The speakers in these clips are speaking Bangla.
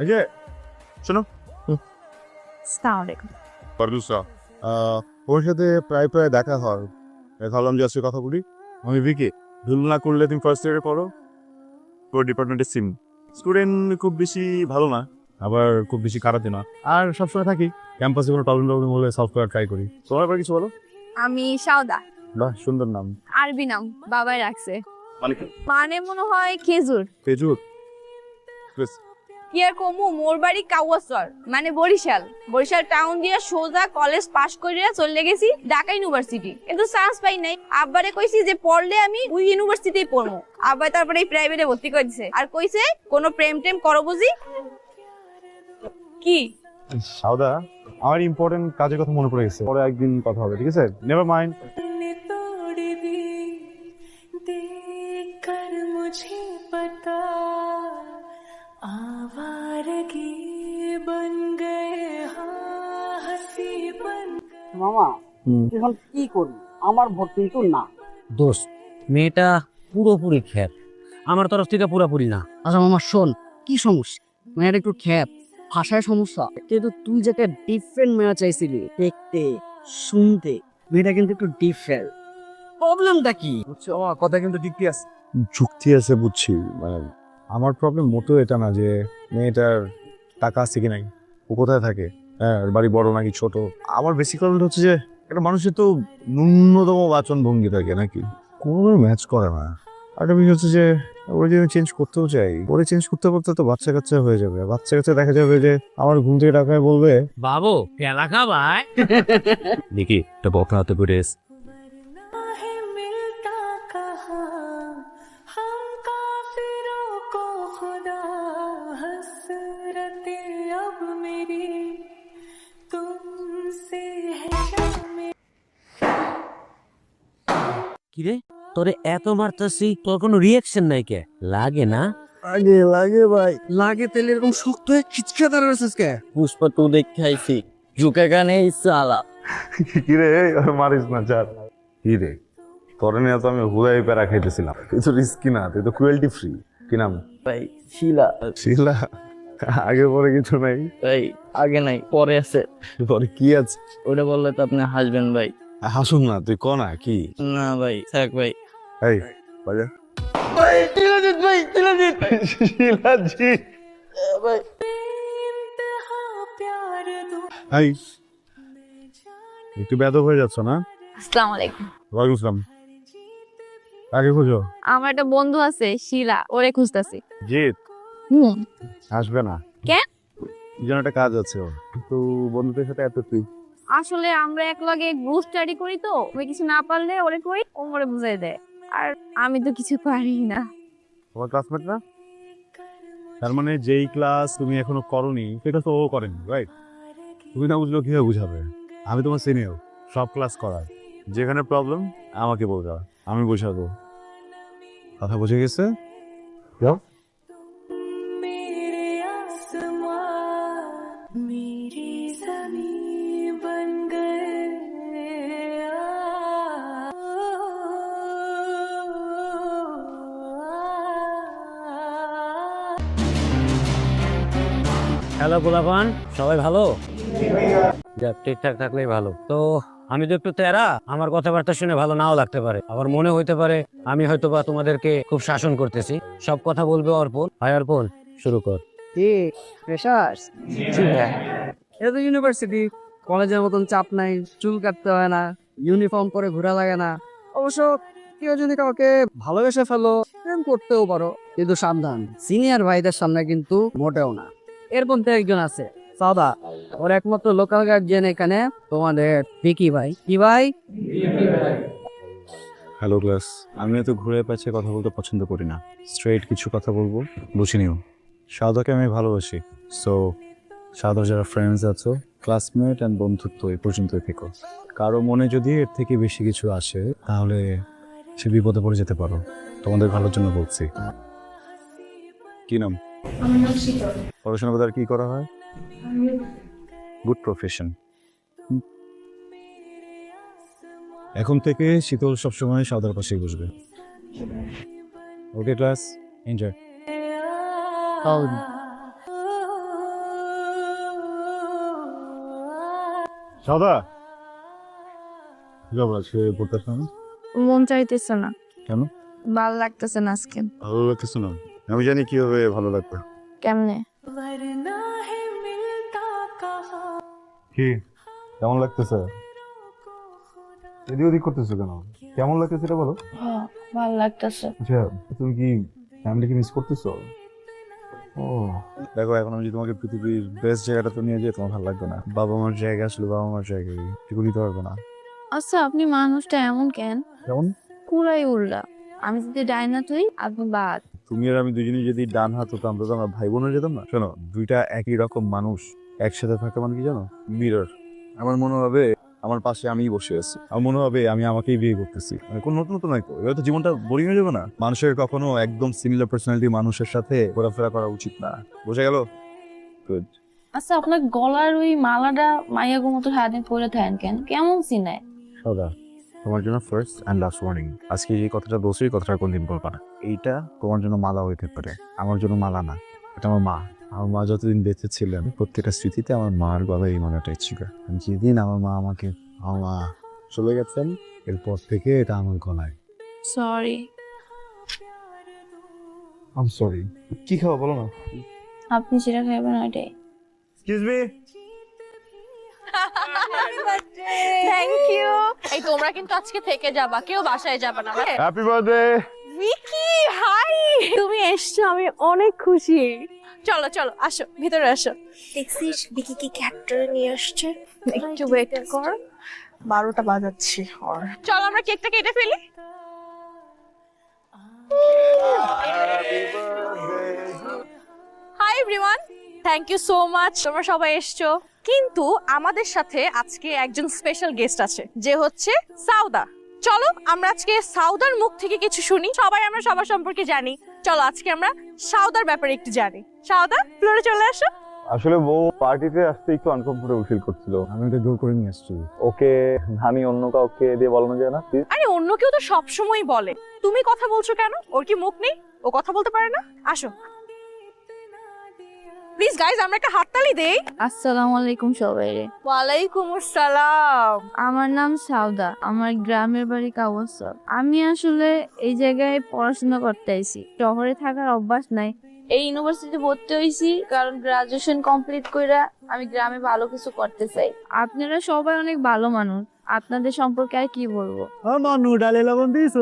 এই যে শোনো আসসালামু আলাইকুম। পারদুসা ওর সাথে প্রায় প্রায় দেখা হয়। ভাবলাম যে আজকে কথা বলি। আমি ভিকি ভুল না করলে তুমি ফার্স্ট ইয়ারে পড়ো। তোর ডিপার্টমেন্টের সিম স্টুডেন্ট খুব বেশি ভালো না আবার খুব বেশি খারাপই না। আর সবসময় থাকি ক্যাম্পাসে কোনো প্রবলেম টবলেম হলে সলভ করার ট্রাই করি। তোমার আবার কিছু বলো? আমি সাউদা বাহ সুন্দর নাম। আরবি নাম বাবাই রাখছে। মানে মানে মনে হয় খেজুর? বেশ, কি আর কমু মোর বাড়ি কাউয়াসর মানে বরিশাল বরিশাল টাউন দিয়ে সোজা কলেজ পাশ করিয়া চলে গেছি ঢাকা ইউনিভার্সিটি কিন্তু চান্স পাই নাই আব্বারে কইছি যে পড়লে আমি ওই ইউনিভার্সিটিতেই পড়বো আব্বাই তারপরে এই প্রাইভেটে ভর্তি করে দিছে আর কইছে কোনো প্রেম টেম করো বুঝি কি সাউদা আমার ইম্পর্টেন্ট কাজের কথা মনে পড়ে গেছে পরে একদিন কথা হবে ঠিক আছে নেভার মাইন্ড ने तोड़ दी देख कर मुझे বন গে হাসি বন মামা এখন কি করি আমার ভোট কিন্তু না। দোষ মেয়েটা পুরোপুরি খ্যাপ। আমার তরফ থেকে পুরোপুরি না। আচ্ছা মামা শোন কি সমস্যা? মেয়েটা একটু খ্যাপ ভাষায় সমস্যা। কিন্তু তুই যেটা ডিফারেন্ট মেয়া চাইছিলি দেখতে শুনতে মেয়েটা কিন্তু একটু ডিফারেন্ট প্রবলেমটা কি? বুঝছ আমার কথা কিন্তু যুক্তি আছে। যুক্তি আছে বুঝছি মানে আমার প্রবলেম মোটেও এটা না যে মেয়েটার টাকা আছে কি নাই? ও কোথায় থাকে? হ্যাঁ বাড়ি বড় নাকি ছোট? আমার বেশি প্রবলেম হচ্ছে যে একটা মানুষের তো ন্যূনতম বাচন ভঙ্গি থাকে নাকি? কোনো ম্যাচ করে না। আর একটা বিষয় হচ্ছে যে ওরা যদি চেঞ্জ করতেও চাই ওরে চেঞ্জ করতে করতে তো বাচ্চা কাচ্চা হয়ে যাবে। বাচ্চা কাচ্চা দেখা যাবে যে আমার ঘুম থেকে টাকায় বলবে বাবু পেলা খাবাই দেখি একটা বকরা হাতে করে কিরে? তোরে এত মারতাছি তোর কোনো রিয়াকশন নাই কে? লাগে না? আগে লাগে ভাই। লাগে তেলে এরকম শক্ত হয়ে খিচকে দাঁড়াচ্ছিস কে? পুষ্পা টু দেখাইছি। ঝুঁকে গানে সালা। কিরে মারিস না চার কিরে তোর নিয়ে তো আমি হুদাই প্যারা খাইতেছিলাম। তুই তো রিস্কি না তুই তো ক্রুয়েলটি ফ্রি কি নাম? ভাই শিলা। শিলা? আগে পরে কিছু নাই? ভাই আগে নাই পরে আছে। পরে কি আছে? ওটা বললে তো আপনি হাসবেন ভাই। হাসুন না তুই কনা কি? না ভাই থাক ভাই। এই বাজা ভাই তিলাজিৎ ভাই তিলাজিৎ। শিলাজিৎ। ভাই হাই একটু ব্যাধ হয়ে যাচ্ছ না? আসসালামু আলাইকুম। ওয়ালাইকুম আসসালাম। আগে খোঁজো? আমার একটা বন্ধু আছে শিলা ওরে খুঁজতাছি। জিৎ? হুম। আসবে না। কেন? যেন একটা কাজ আছে ও তো বন্ধুদের সাথে এত তুই আসলে আমরা এক লগে গ্রুপ স্টাডি করি তো ওই কিছু না পারলে ওরে কই ও মরে বুঝাই দেয় আর আমি তো কিছু পারি না। তোমার ক্লাসমেট না? তার মানে যেই ক্লাস তুমি এখনও করনি সেটা তো ও করেনি রাইট তুমি না বুঝলেও কীভাবে বুঝাবে? আমি তোমার সিনিয়র সব ক্লাস করার। যেখানে প্রবলেম আমাকে বলবে। আমি বোঝাবো। কথা বুঝে গেছে? যাও হ্যালো গোলাপান সবাই ভালো? যাক ঠিকঠাক থাকলেই ভালো। তো আমি তো একটু তেরা আমার কথাবার্তা শুনে ভালো নাও লাগতে পারে। আবার মনে হইতে পারে আমি হয়তো বা তোমাদেরকে খুব শাসন করতেছি। সব কথা বলবে অর্পণ। হাই অর্পণ শুরু কর। কি ফ্রেশার্স? এটা তো ইউনিভার্সিটি। কলেজের মতন চাপ নাই চুল কাটতে হয় না ইউনিফর্ম পরে ঘোরা লাগে না। অবশ্য কেউ যদি কাউকে ভালোবেসে ফেলো প্রেম করতেও পারো। কিন্তু সাবধান সিনিয়র ভাইদের সামনে কিন্তু মোটেও না। এর মধ্যে একজন আছে। সাদা ওর একমাত্র লোকাল গার্জিয়ান এখানে তোমাদের ভিকি ভাই। কি ভাই? হ্যালো ক্লাস আমি এত ঘুরে পেঁচে কথা বলতে পছন্দ করি না। স্ট্রেট কিছু কথা বলব বুঝে নিও। সাদাকে আমি ভালোবাসি। সো সাদার যারা ফ্রেন্ডস আছো ক্লাসমেট অ্যান্ড বন্ধুত্ব এই পর্যন্তই থেকো। কারও মনে যদি এর থেকে বেশি কিছু আসে তাহলে সে বিপদে পড়ে যেতে পারো। তোমাদের ভালোর জন্য বলছি। কি নাম? আমার নাম শীতল। পড়াশোনা বাজার কি করা হয়? গুড প্রফেশন এখন থেকে শীতল সবসময় সাদার পাশেই বসবে। ওকে ক্লাস এনজয় সাদা? আজকে পড়তে মন চাইতেছে না। কেন? ভালো লাগতেছে না আজকে। ভালো লাগতেছে না? আমি জানি কীভাবে ভালো লাগবে। কেমনে? কি? কেমন লাগতেছে? এদিক ওদিক করতেছো কেন? কেমন লাগতেছে এটা বলো? হ্যাঁ, ভালো লাগতেছে। আচ্ছা তুমি কি ফ্যামিলিকে মিস করতেছো? ও। দেখো এখন আমি যদি তোমাকে পৃথিবীর বেস্ট জায়গাটা তো নিয়ে যাই তোমার ভালো লাগবে না। বাবা মার জায়গা আসলে বাবা মার জায়গায় এগুলো নিতে পারব না। আচ্ছা আপনি মানুষটা এমন কেন? কেমন? কুড়াই উল্লা। আমি যদি ডাইনাত তুই আপনি বাদ। তুমি আর আমি দুজনেই যদি ডান হাত হতাম তো আমরা ভাই বোন হয়ে যেতাম না। শোনো দুইটা একই রকম মানুষ একসাথে থাকা মানে কি জানো? মিরর আমার মনে হবে আমার পাশে আমিই বসে আছি। আমার মনে হবে আমি আমাকেই বিয়ে করতেছি। মানে কোনো নতুন নতুন নাই তো এবার তো জীবনটা বোরিং হয়ে যাবে না? মানুষের কখনো একদম সিমিলার পার্সোনালিটি মানুষের সাথে ঘোরাফেরা করা উচিত না। বোঝা গেল? গুড আচ্ছা আপনার গলার ওই মালাটা মাইয়াগো মতো সারাদিন পরে থাকেন কেন? কেমন সিনায়? সদা। তোমার জন্য ফার্স্ট অ্যান্ড লাস্ট ওয়ার্নিং আজকে যে কথাটা বলছি এই কথাটা কোনদিন বলবা না। এইটা তোমার জন্য মালা হইতে পারে আমার জন্য মালা না। এটা আমার মা। আমার মা যতদিন বেঁচে ছিলেন প্রত্যেকটা স্মৃতিতে আমার মার গলায় এই মালাটাই ছিল। যেদিন আমার মা আমাকে আমার মা চলে গেছেন এরপর থেকে এটা আমার গলায়। সরি আম সরি কি খাওয়া বলো না? আপনি সেটা খাইবেন ওইটাই। এক্সকিউজ মি থ্যাংক ইউ এই তোমরা কিন্তু আজকে থেকে যাবা কেউ বাসায় যাবে না। Happy birthday Vicky hi! তুমি এসছো আমি অনেক খুশি। চলো চলো আসো ভিতরে আসো। দেখছিস বিকি কি ক্যারেক্টার নিয়ে আসছে? একটু ওয়েট কর। বারোটা বাজাচ্ছি ওর। চলো আমরা কেকটা কেটে ফেলি। Hi everyone thank you so much তোমরা সবাই এসছো। কিন্তু আমাদের সাথে আজকে একজন স্পেশাল গেস্ট আছে যে হচ্ছে সাউদা। চলো আমরা আজকে সাউদার মুখ থেকে কিছু শুনি। সবাই আমরা সবার সম্পর্কে জানি। চলো আজকে আমরা সাউদার ব্যাপারে একটু জানি। সাউদা ফ্লোরে চলে আসো। আসলে বউ পার্টিতে আসতে একটু আনকমফোর্টেবল ফিল করছিল। আমি ওকে জোর করে নিয়ে আসছি। ওকে আমি অন্য কাউকে দিয়ে বলানো যায় না প্লিজ আরে অন্য কেউ তো সবসময় বলে। তুমি কথা বলছো কেন? ওর কি মুখ নেই? ও কথা বলতে পারে না? আসো। প্লিজ গাইজ আমরা একটা হাততালি দেই। আসসালামু আলাইকুম সবাই ওয়ালাইকুম আসসালাম। আমার নাম সাউদা আমার গ্রামের বাড়ি কাওয়াসর আমি আসলে এই জায়গায় পড়াশোনা করতে আইছি। শহরে থাকার অভ্যাস নাই। এই ইউনিভার্সিটি ভর্তি হইছি কারণ গ্রাজুয়েশন কমপ্লিট কইরা আমি গ্রামে ভালো কিছু করতে চাই। আপনারা সবাই অনেক ভালো মানুষ। আপনাদের সম্পর্কে আর কি বলব? লবণ দিয়েছ।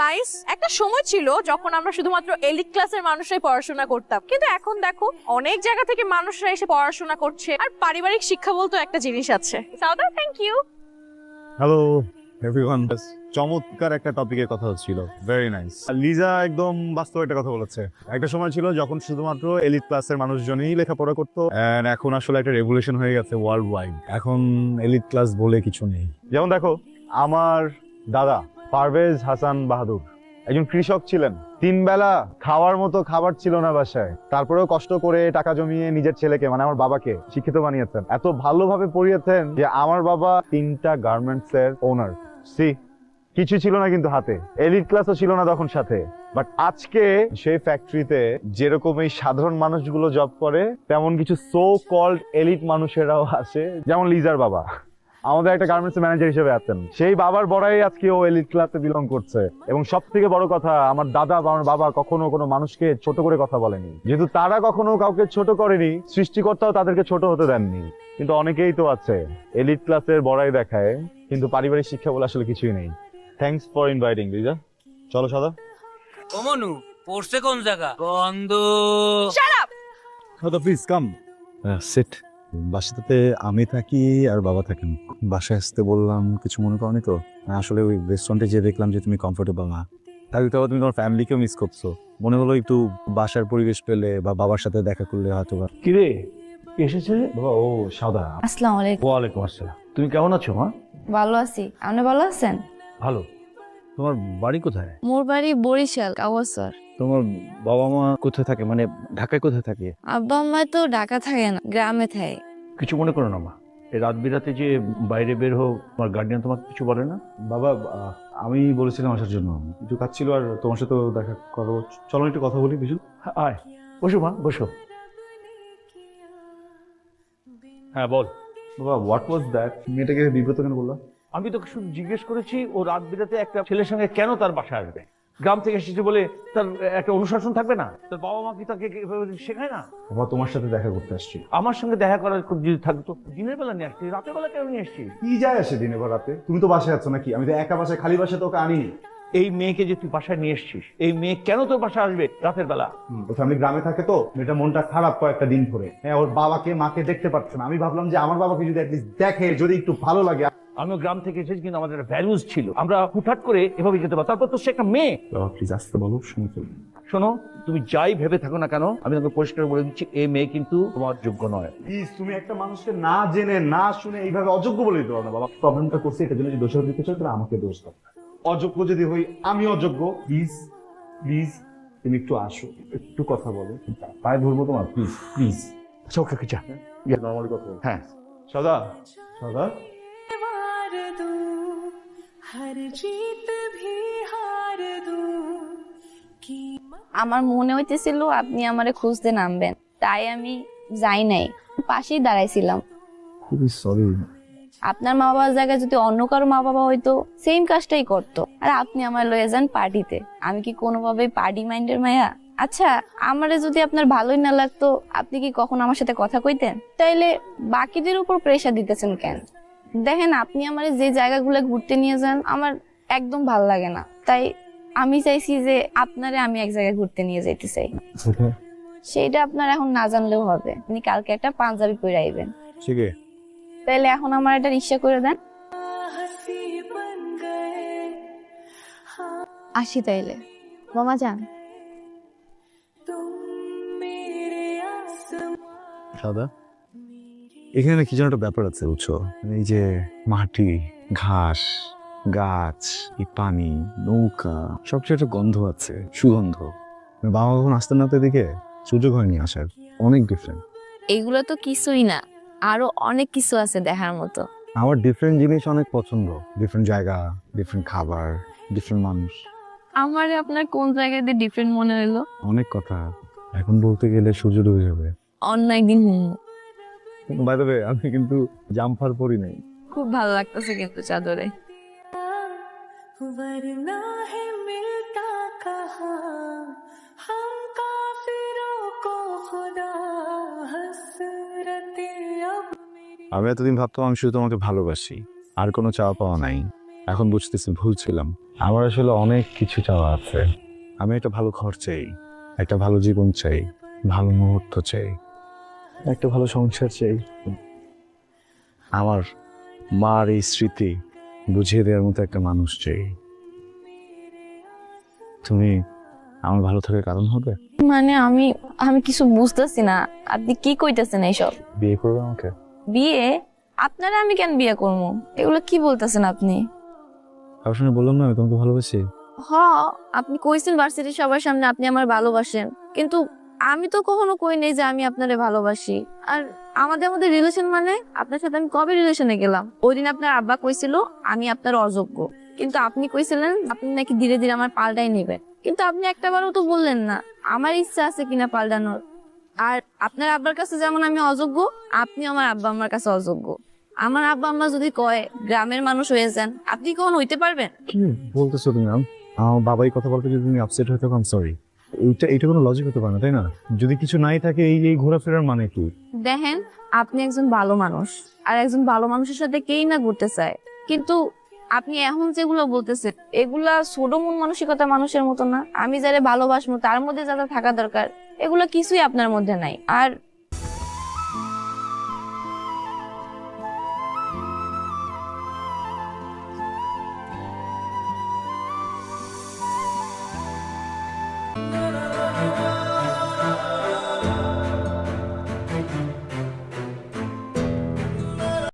গাইস একটা সময় ছিল যখন আমরা শুধুমাত্র এলিট ক্লাসের মানুষরাই পড়াশোনা করতাম। কিন্তু এখন দেখো অনেক জায়গা থেকে মানুষরা এসে পড়াশোনা করছে। আর পারিবারিক শিক্ষা বলতো একটা জিনিস আছে। সাউদা থ্যাংক ইউ হ্যালো এভরিওয়ান চমৎকার একটা টপিকের কথা হচ্ছিল। ভেরি নাইস লিজা একদম বাস্তব একটা কথা বলেছে। একটা সময় ছিল যখন শুধুমাত্র এলিট ক্লাসের মানুষজনই লেখাপড়া করতো এখন আসলে একটা রেভলিউশন হয়ে গেছে ওয়ার্ল্ড ওয়াইড এখন এলিট ক্লাস বলে কিছু নেই। যেমন দেখো আমার দাদা পারভেজ হাসান বাহাদুর একজন কৃষক ছিলেন। তিন বেলা খাওয়ার মতো খাবার ছিল না বাসায়। তারপরেও কষ্ট করে টাকা জমিয়ে নিজের ছেলেকে মানে আমার বাবাকে শিক্ষিত বানিয়েছেন। এত ভালোভাবে পড়িয়েছেন যে আমার বাবা তিনটা গার্মেন্টস এর ওনার সি, কিছু ছিল না কিন্তু হাতে। এলিট ক্লাসও ছিল না তখন সাথে। বাট আজকে সেই ফ্যাক্টরিতে যেরকম এই সাধারণ মানুষগুলো জব করে, তেমন কিছু সো কল্ড এলিট মানুষেরাও আছে যেমন লিজার বাবা। আমাদের একটা গার্মেন্টস ম্যানেজার হিসেবে আছেন। সেই বাবার বড়াই আজকে ও এলিট ক্লাসে বিলং করছে। এবং সব থেকে বড় কথা আমার দাদা বা আমার বাবা কখনো কোনো মানুষকে ছোট করে কথা বলেনি। যেহেতু তারা কখনো কাউকে ছোট করেনি সৃষ্টিকর্তাও তাদেরকে ছোট হতে দেননি। কিন্তু অনেকেই তো আছে এলিট ক্লাসের বড়াই দেখায় কিন্তু পারিবারিক শিক্ষা বলে আসলে কিছুই নেই। থ্যাঙ্কস ফর ইনভাইটিং লিজা চলো সাদা। কমনু পড়ছে কোন জায়গা? গন্ধ দাদা প্লিজ কাম সিট বাসাতে আমি থাকি আর বাবা থাকেন। বাসায় আসতে বললাম কিছু মনে করনি তো? আসলে ওই রেস্টুরেন্টে যেয়ে দেখলাম যে তুমি কমফোর্টেবল না। তাই তো তুমি তোমার ফ্যামিলিকেও মিস করছ। মনে হলো একটু বাসার পরিবেশ পেলে বা বাবার সাথে দেখা করলে হয়তো বা কিরে এসেছে? বাবা ও সাদা। আসসালামু আলাইকুম। ওয়ালাইকুম আসসালাম। তুমি কেমন আছো মা? ভালো আছি। আপনি ভালো আছেন? ভালো। তোমার বাড়ি কোথায়? মোর বাড়ি বরিশাল কাওয়াসর তোমার বাবা মা কোথায় থাকে? মানে ঢাকায় কোথায় থাকে? আব্বা আম্মা তো ঢাকা থাকে না গ্রামে থাকে। কিছু মনে করো না মা। এই রাত বিরাতে যে বাইরে বের হোক তোমার গার্ডিয়ান তোমাকে কিছু বলে না? বাবা আহ, আমি বলেছিলাম আসার জন্য। একটু কাজ ছিল আর তোমার সাথে দেখা করো চলো একটু কথা বলি বিশু হ্যাঁ, আয়। বসো মা বসো। হ্যাঁ বল। বাবা হোয়াট ওয়াজ দ্যাট মেয়েটাকে বিব্রত কেন বলল আমি তোকে শুধু জিজ্ঞেস করেছি ও রাত বিরাতে একটা ছেলের সঙ্গে কেন তার বাসায় আসবে? গ্রাম থেকে এসেছে বলে তার একটা অনুশাসন থাকবে না? তার বাবা মা কি তাকে শেখায় না? বাবা তোমার সাথে দেখা করতে আসছি। আমার সঙ্গে দেখা করার যদি থাকতো। দিনের বেলা নিয়ে আসছি রাতের বেলা কেন নিয়ে আসছি কি যায় আসে দিনে বা রাতে? তুমি তো বাসায় আছো নাকি? আমি তো একা বাসায় খালি বাসায় তোকে আনি এই মেয়েকে যে তুই বাসায় নিয়ে এসছিস এই মেয়ে কেন তোর বাসায় আসবে রাতের বেলা? ও ফ্যামিলি গ্রামে থাকে তো মেয়েটা মনটা খারাপ কয়েকটা দিন ধরে। হ্যাঁ ওর বাবাকে মাকে দেখতে পাচ্ছে না। আমি ভাবলাম যে আমার বাবাকে যদি দেখে যদি একটু ভালো লাগে আমিও গ্রাম থেকে এসেছি কিন্তু আমাদের ভ্যালুজ ছিল। আমরা হুটহাট করে এভাবে যেতে পারতাম। তারপর তো সে একটা মেয়ে। বাবা প্লিজ আসতে বলো শুনে শোনো তুমি যাই ভেবে থাকো না কেন আমি তোমাকে পরিষ্কার বলে দিচ্ছি এই মেয়ে কিন্তু তোমার যোগ্য নয়। প্লিজ তুমি একটা মানুষকে না জেনে না শুনে এইভাবে অযোগ্য বলে দিতে পারো না বাবা। প্রবলেমটা করছি এটা জন্য যদি দোষারোপ দিতে চাও তাহলে আমাকে দোষ দাও। অযোগ্য যদি হই আমি অযোগ্য। প্লিজ প্লিজ তুমি একটু আসো একটু কথা বলো। পায়ে ধরবো তোমার প্লিজ প্লিজ আচ্ছা ওকে যা। নর্মাল কথা। হ্যাঁ সদা। সদা? আমার মনে হইতেছিল আপনি আমারে খুঁজতে নামবেন। তাই আমি যাই নাই পাশেই দাঁড়াইছিলাম। খুবই সরি আপনার মা বাবার জায়গায় যদি অন্য কারও মা বাবা হয়তো সেম কাজটাই করতো। আর আপনি আমার লয়ে যান পার্টিতে আমি কি কোনোভাবে পার্টি মাইন্ডের মায়া আচ্ছা আমারে যদি আপনার ভালোই না লাগতো আপনি কি কখন আমার সাথে কথা কইতেন? তাইলে বাকিদের উপর প্রেশার দিতেছেন কেন? দেখেন আপনি আমার যে জায়গাগুলো ঘুরতে নিয়ে যান আমার একদম ভালো লাগে না। তাই আমি চাইছি যে আপনারে আমি এক জায়গায় ঘুরতে নিয়ে যেতে চাই। সেটা আপনার এখন না জানলেও হবে। আপনি কালকে একটা পাঞ্জাবি পরে আইবেন। ঠিক আছে তাহলে এখন আমার একটা রিক্সা করে দেন। আসি তাইলে। মামা যান। সাদা? এখানে কি যেন একটা ব্যাপার আছে বুঝছ? মানে এই যে মাটি ঘাস গাছ এই পানি নৌকা সবচেয়ে একটা গন্ধ আছে সুগন্ধ। মানে বাবা কখন আসতেন না তো এদিকে? সুযোগ হয়নি আসার। অনেক ডিফারেন্ট এগুলো তো কিছুই না। আরও অনেক কিছু আছে দেখার মতো। আমার ডিফারেন্ট জিনিস অনেক পছন্দ। ডিফারেন্ট জায়গা ডিফারেন্ট খাবার ডিফারেন্ট মানুষ। আমার আপনার কোন জায়গায় দিয়ে ডিফারেন্ট মনে হলো অনেক কথা। এখন বলতে গেলে সূর্য ডুবে যাবে। অন্য একদিন বাই দ্য আমি কিন্তু জাম্পার পরি নাই। খুব ভালো লাগতেছে কিন্তু চাদরে। আমি এতদিন ভাবতাম আমি শুধু তোমাকে ভালোবাসি আর কোনো চাওয়া পাওয়া নাই। এখন বুঝতেছি ভুল ছিলাম আমার আসলে অনেক কিছু চাওয়া আছে। আমি একটা ভালো ঘর চাই একটা ভালো জীবন চাই ভালো মুহূর্ত চাই। একটা ভালো সংসার চাই। আমার মার এই স্মৃতি বুঝিয়ে দেওয়ার মতো একটা মানুষ চাই। তুমি আমার ভালো থাকার কারণ হবে? মানে আমি আমি কিছু বুঝতেছি না। আপনি কি কইতেছেন এইসব? বিয়ে করবে আমাকে? বিয়ে? আপনারা আমি কেন বিয়ে করব? এগুলো কি বলতেছেন আপনি? কারোর সঙ্গে বললাম না আমি তোমাকে ভালোবাসি। হ আপনি কইছেন ভার্সিটির সবার সামনে আপনি আমার ভালোবাসেন। কিন্তু আমি তো কখনো কই নাই যে আমি আপনারে ভালোবাসি। আর আমাদের মধ্যে রিলেশন মানে আপনার সাথে আমি কবে রিলেশনে গেলাম? ওই দিন আপনার আব্বা কইছিল, আমি আপনার অযোগ্য। কিন্তু আপনি কইছিলেন, আপনি নাকি ধীরে ধীরে আমার পাল্টাই নেবেন। কিন্তু আপনি একটাবারও তো বললেন না, আমার ইচ্ছা আছে কিনা পাল্টানোর। আর আপনার আব্বার কাছে যেমন আমি অযোগ্য, আপনি আমার আব্বা আমার কাছে অযোগ্য। আমার আব্বা আম্মা যদি কয়, গ্রামের মানুষ হয়ে যান, আপনি কখন হইতে পারবেন? কি বলতেছো তুমি আমার বাবাই কথা বলতে যদি আপসেট হয়ে থাকো সরি এইটা এটা কোনো লজিক হতে পারে না, তাই না? যদি কিছু নাই থাকে, এই এই ঘোরাফেরার মানে কি? দেখেন, আপনি একজন ভালো মানুষ, আর একজন ভালো মানুষের সাথে কেই না ঘুরতে চায়। কিন্তু আপনি এখন যেগুলো বলতেছেন, এগুলা ছোট মন মানসিকতা মানুষের মতো না। আমি যারা ভালোবাসবো, তার মধ্যে যারা থাকা দরকার, এগুলো কিছুই আপনার মধ্যে নাই। আর